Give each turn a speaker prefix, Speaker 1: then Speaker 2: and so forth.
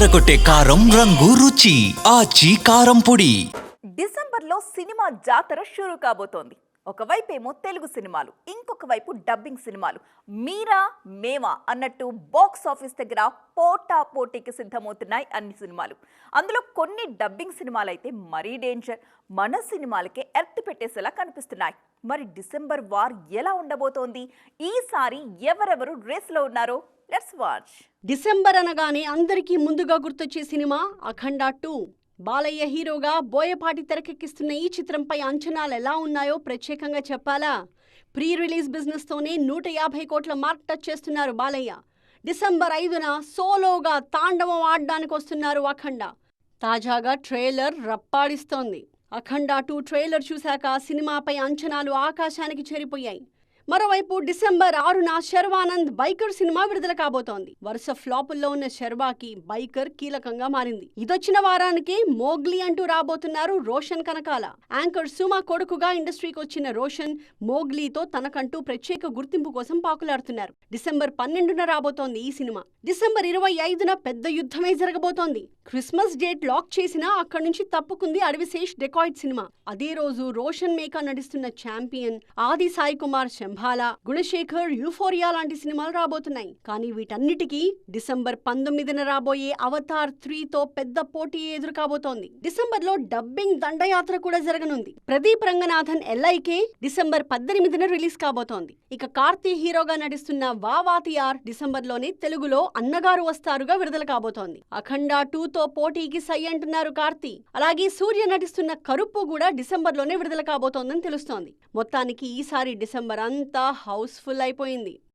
Speaker 1: అదరగొట్టే కారం రంగు రుచి ఆచి కారం పొడి.
Speaker 2: డిసెంబర్లో సినిమా జాతర షురు కాబోతోంది. ఒకవైపేమో తెలుగు సినిమాలు ఇంకొక వైపు డబ్బింగ్ సినిమాలు. మీరా మేమా అన్నట్టు బాక్స్ ఆఫీస్ దగ్గర పోటా పోటీకి సిద్ధమవుతున్నాయి అన్ని సినిమాలు. అందులో కొన్ని డబ్బింగ్ సినిమాలు అయితే మరీ డేంజర్. మన సినిమాలకే ఎర్త్ పెట్టేసేలా కనిపిస్తున్నాయి. మరి డిసెంబర్ వార్ ఎలా ఉండబోతోంది? ఈసారి ఎవరెవరు రేస్లో ఉన్నారో లెట్స్ వాచ్
Speaker 3: డిసెంబర్ అనగానే అందరికీ ముందుగా గుర్తొచ్చే సినిమా అఖండ టూ. బాలయ్య హీరోగా బోయపాటి తెరకెక్కిస్తున్న ఈ చిత్రంపై అంచనాలు ఎలా ఉన్నాయో ప్రత్యేకంగా చెప్పాలా? ప్రీ రిలీజ్ బిజినెస్తోనే నూట యాభై కోట్ల మార్క్ టచ్ చేస్తున్నారు బాలయ్య. డిసెంబర్ ఐదున సోలోగా తాండవం ఆడడానికి వస్తున్నారు అఖండ. తాజాగా ట్రైలర్ రప్పాడిస్తోంది. అఖండ టూ ట్రైలర్ చూశాక సినిమాపై అంచనాలు ఆకాశానికి చేరిపోయాయి. మరోవైపు డిసెంబర్ ఆరున శర్వానంద్ బైకర్ సినిమా విడుదల కాబోతోంది. వరుస ఫ్లాపుల్లో ఉన్న శర్వాకి బైకర్ కీలకంగా మారింది. ఇదొచ్చిన వారానికి మోగ్లీ అంటూ రాబోతున్నారు రోషన్ కనకాల. యాంకర్ సుమా కొడుకుగా ఇండస్ట్రీకి వచ్చిన రోషన్ మోగ్లీతో తనకంటూ ప్రత్యేక గుర్తింపు కోసం పాకులాడుతున్నారు. డిసెంబర్ పన్నెండున రాబోతోంది ఈ సినిమా. డిసెంబర్ ఇరవై ఐదున పెద్ద యుద్ధమే జరగబోతోంది. క్రిస్మస్ డేట్ లాక్ చేసినా అక్కడి నుంచి తప్పుకుంది అడవిశేష్ డెకాయిట్ సినిమా. అదే రోజు రోషన్ మేకా నటిస్తున్న ఛాంపియన్ ఆది సాయి కుమార్ శంభాల గుణశేఖర్ యూఫోరియా లాంటి సినిమాలు రాబోతున్నాయి. కానీ వీటన్నిటికీ డిసెంబర్ పంతొమ్మిదిన రాబోయే అవతార్ త్రీతో పెద్ద పోటీ ఎదురు కాబోతోంది డిసెంబర్లో డబ్బింగ్ దండయాత్ర కూడా జరగనుంది. ప్రదీప్ రంగనాథన్ ఎల్ఐకే డిసెంబర్ పద్దెనిమిదిన రిలీజ్ కాబోతోంది. ఇక కార్తీ హీరోగా నటిస్తున్న వావాతియార్ డిసెంబర్లోనే తెలుగులో అన్నగారు వస్తారుగా విడుదల కాబోతోంది. అఖండ టూ తో పోటీకి సై అంటున్నారు కార్తీ. అలాగే సూర్య నటిస్తున్న కరుప్పు కూడా డిసెంబర్లోనే విడుదల కాబోతోందని తెలుస్తోంది. మొత్తానికి ఈసారి డిసెంబర్ అంతా హౌస్ఫుల్ అయిపోయింది.